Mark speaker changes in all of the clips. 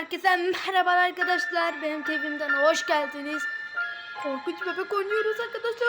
Speaker 1: Herkese merhaba arkadaşlar. Benim evimden hoş geldiniz. Korkunç bebek oynuyoruz arkadaşlar.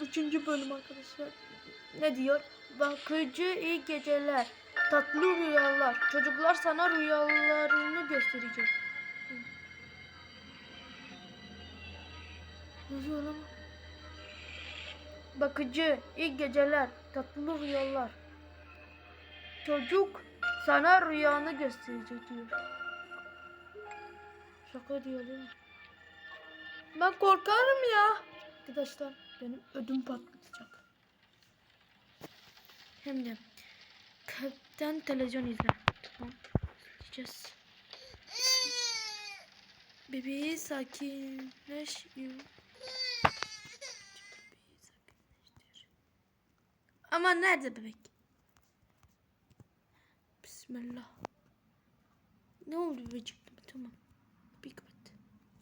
Speaker 1: Üçüncü bölüm arkadaşlar. Ne diyor? Bakıcı iyi geceler. Tatlı rüyalar. Çocuklar sana rüyalarını gösterecek. Diyor lan? Bakıcı iyi geceler. Tatlı rüyalar. Çocuk sana rüyanı gösterecek diyor. Şaka diyor değil? Ben korkarım ya. Arkadaşlar benim ödüm patlayacak. Hem de kalpten televizyon izle. Tamam. İzleyeceğiz. Bebeği sakinleş. Ama nerede bebek? Bismillah. Ne oldu bebecik? Tamam.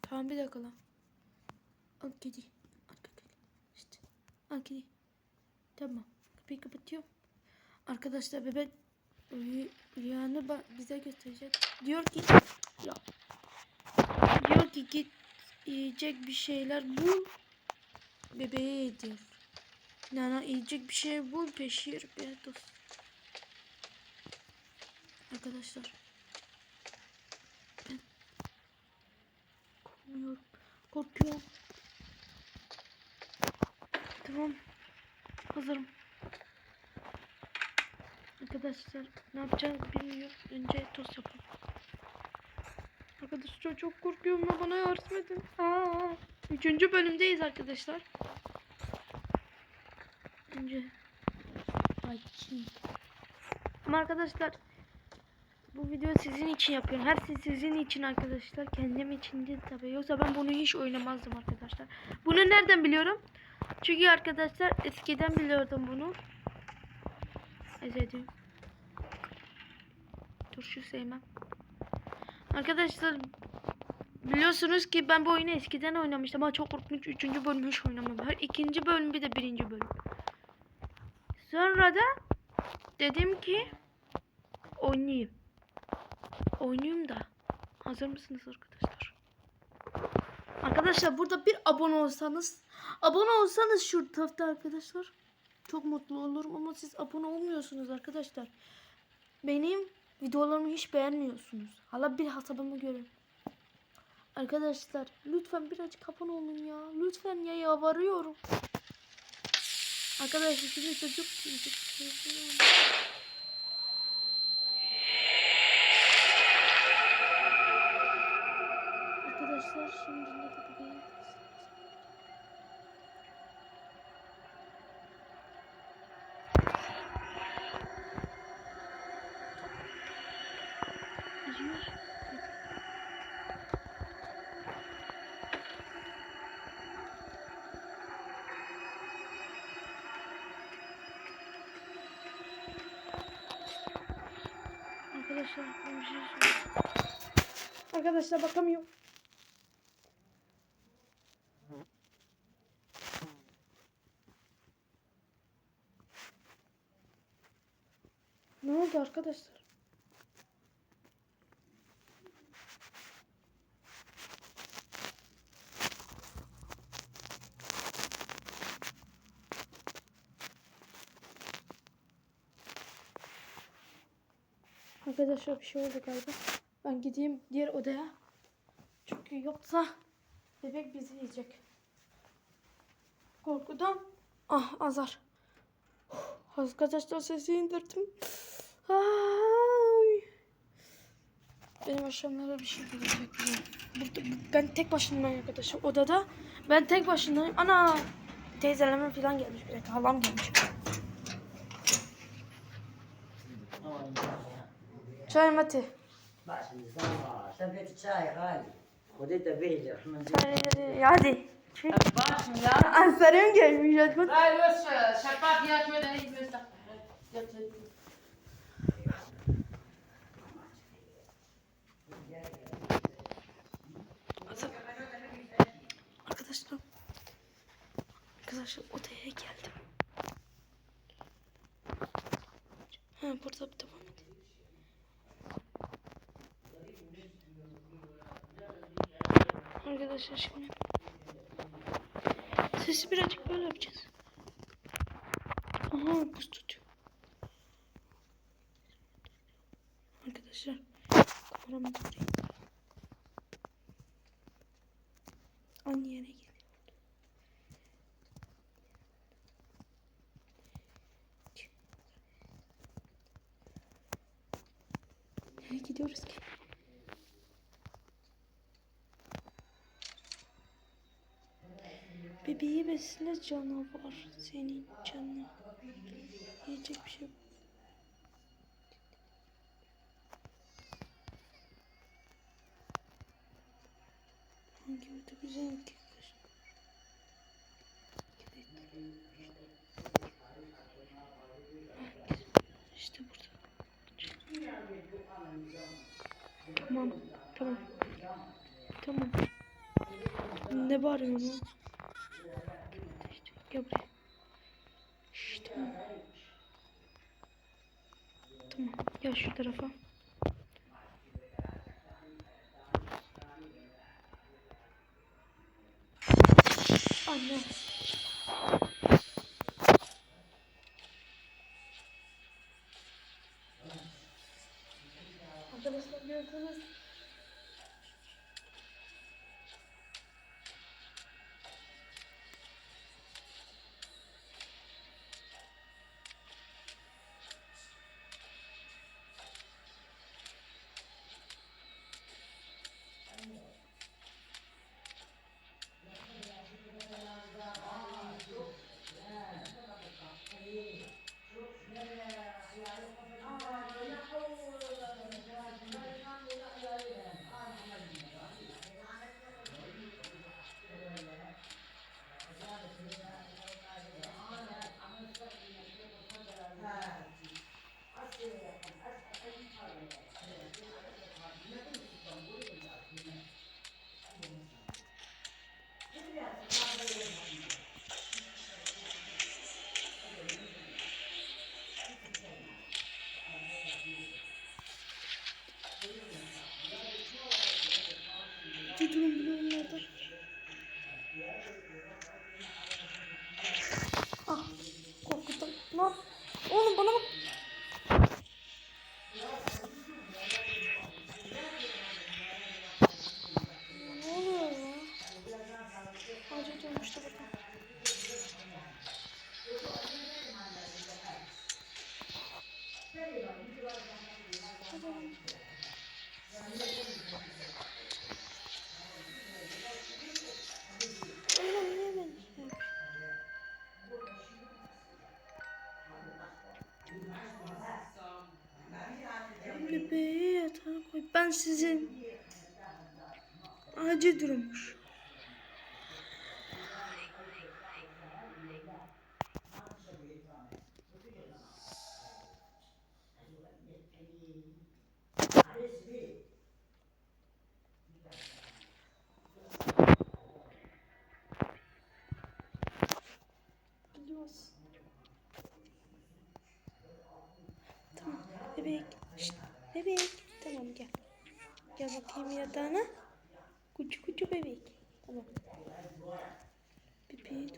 Speaker 1: Tamam bir dakika lan. Al kedi. Al kedi. İşte. Al kedi. Tamam. Kapıyı kapatıyorum. Arkadaşlar bebek rüy- rüyanı bize gösterecek. Diyor ki ya. Diyor ki git yiyecek bir şeyler bul. Bebeğe yedir. Nana yiyecek bir şey bul peşir bir dost. Arkadaşlar. Ben korkmuyorum. Korkuyorum. Tamam. Hazırım. Arkadaşlar ne yapacağız bilmiyorum. Önce tost yapalım. Arkadaşlar çok korkuyorum ya bana yardım. Aa, üçüncü bölümdeyiz arkadaşlar. Önce bakayım. Ama arkadaşlar bu video sizin için yapıyorum. Her şey sizin için arkadaşlar. Kendim için değil tabii. Yoksa ben bunu hiç oynamazdım arkadaşlar. Bunu nereden biliyorum? Çünkü arkadaşlar eskiden biliyordum bunu. Ezediğim. Turşu sevmem. Arkadaşlar biliyorsunuz ki ben bu oyunu eskiden oynamıştım ama çok korkunç. Üçüncü bölümü hiç oynamadım. Her ikinci bölüm bir de birinci bölüm. Sonra da dedim ki oynayayım. Oynayayım da. Hazır mısınız arkadaşlar? Arkadaşlar burada bir abone olsanız abone olsanız şu tarafta arkadaşlar çok mutlu olurum ama siz abone olmuyorsunuz arkadaşlar. Benim videolarımı hiç beğenmiyorsunuz. Hala bir hesabımı görün. Arkadaşlar lütfen birazcık abone olun ya. Lütfen ya yalvarıyorum. Arkadaşlar şimdi çocuk çocuk. Arkadaşlar şimdi ne dedi Gidiyor. Arkadaşlar ben bir şey söyleyeyim. Arkadaşlar bakamıyorum. Ne oldu arkadaşlar? Arkadaşlar bir şey oldu galiba. Ben gideyim diğer odaya. Çünkü yoksa bebek bizi yiyecek. Korkudan ah azar. Arkadaşlar sesi indirdim. Ay. Benim akşamlara bir şey gelecek. Burada, ben tek başımayım arkadaşlar odada. Ben tek başımayım. Ana teyzelerime falan gelmiş bir dakika. Halam gelmiş. Çay mati.
Speaker 2: Hadi.
Speaker 1: Anfarım gelmiş.
Speaker 3: Hayır şeffaf ya şöyle ne
Speaker 1: Arkadaşlar. Arkadaşlar odaya geldim. Ha burada bir devam edelim. Arkadaşlar şimdi. Sesi birazcık böyle yapacağız. Aha buz tutuyor. Arkadaşlar kameramı Aynı yere geliyor. Nereye gidiyoruz ki? Bebeği besle canavar senin canın. Yiyecek bir şey yok. Hangi video güzel ki? İşte burada. Tamam, tamam. Tamam. Ne bağırıyorsun lan? Gel buraya. Şşş, tamam. Tamam, gel şu tarafa. Anne. Arkadaşlar gördünüz. Bile onlardan. Ah korkuttum. Lan oğlum bana bak. Ben sizin acı durmuş. Gidiyoruz. Tamam bebek. Şşt, bebek. Tamam gel. Gel bakayım yatağına. Kucu kucu bebek. Tamam. Bebeği.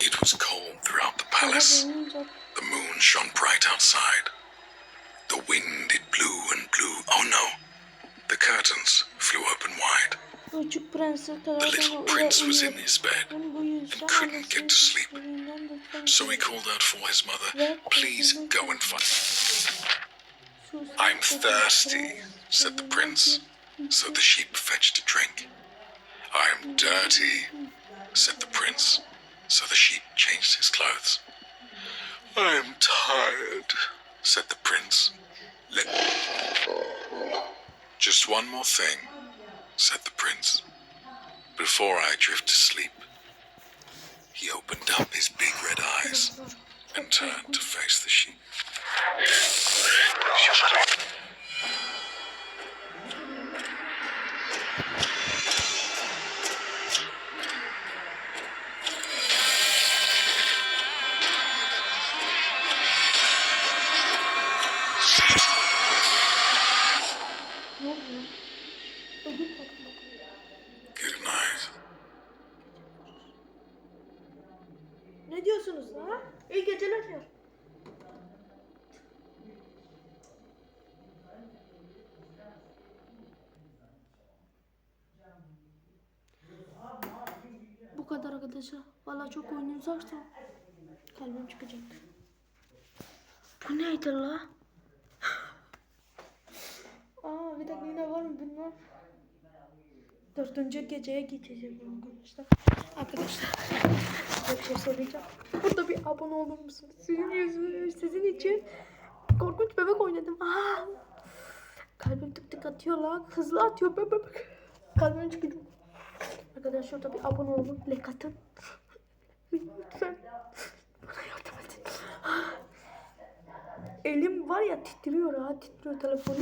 Speaker 4: It was cold throughout the palace. The moon shone bright outside. The wind it blew and blew. Oh no! The curtains flew open wide.
Speaker 1: Kadar
Speaker 4: The little prince was in his bed,
Speaker 1: and
Speaker 4: couldn't get to sleep. so he called out for his mother, Please go and find.
Speaker 1: sus.
Speaker 4: I'm thirsty, said the prince. So the sheep fetched a drink. I'm dirty, said the prince. So the sheep changed his clothes. I'm tired, said the prince. Let Just one more thing, said the prince. Before I drift to sleep.
Speaker 1: Arkadaşlar. Valla çok uzarsa kalbim çıkacak. Bu neydi la? Aa bir dakika yine var mı bilmem. Dördüncü geceye geçeceğim arkadaşlar. Arkadaşlar size bir şey söyleyeceğim. Burada bir abone olur musunuz? Sizin yüzünüz, sizin için korkunç bebek oynadım. Aa, kalbim tık tık atıyor lan. Hızlı atıyor bebek. Kalbim çıkıyor. Arkadaşlar bir abone olun. Like atın. Lütfen. Bana yardım edin. Elim var ya titriyor ha titriyor telefonu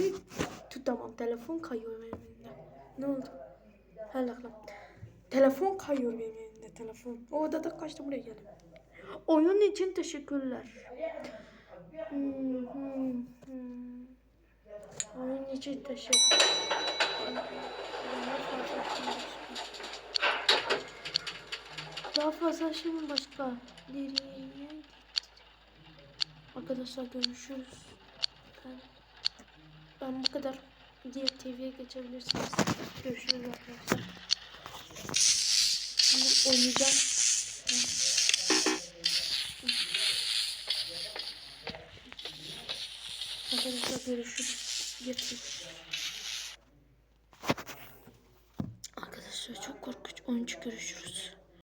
Speaker 1: tutamam telefon kayıyor benim elimden. Ne oldu? Hala lan. Telefon kayıyor benim elimde telefon. O odada kaçtı buraya geldim. Oyun için teşekkürler. Hmm, hmm, hmm. Oyun için teşekkür. Daha fazla şey mi başka? Nereye? Arkadaşlar görüşürüz. Ben, ben bu kadar. Diğer TV'ye geçebilirsiniz. Görüşürüz arkadaşlar. Şimdi oynayacağım. Arkadaşlar görüşürüz. Getir. Arkadaşlar çok korkunç oyuncu görüşürüz.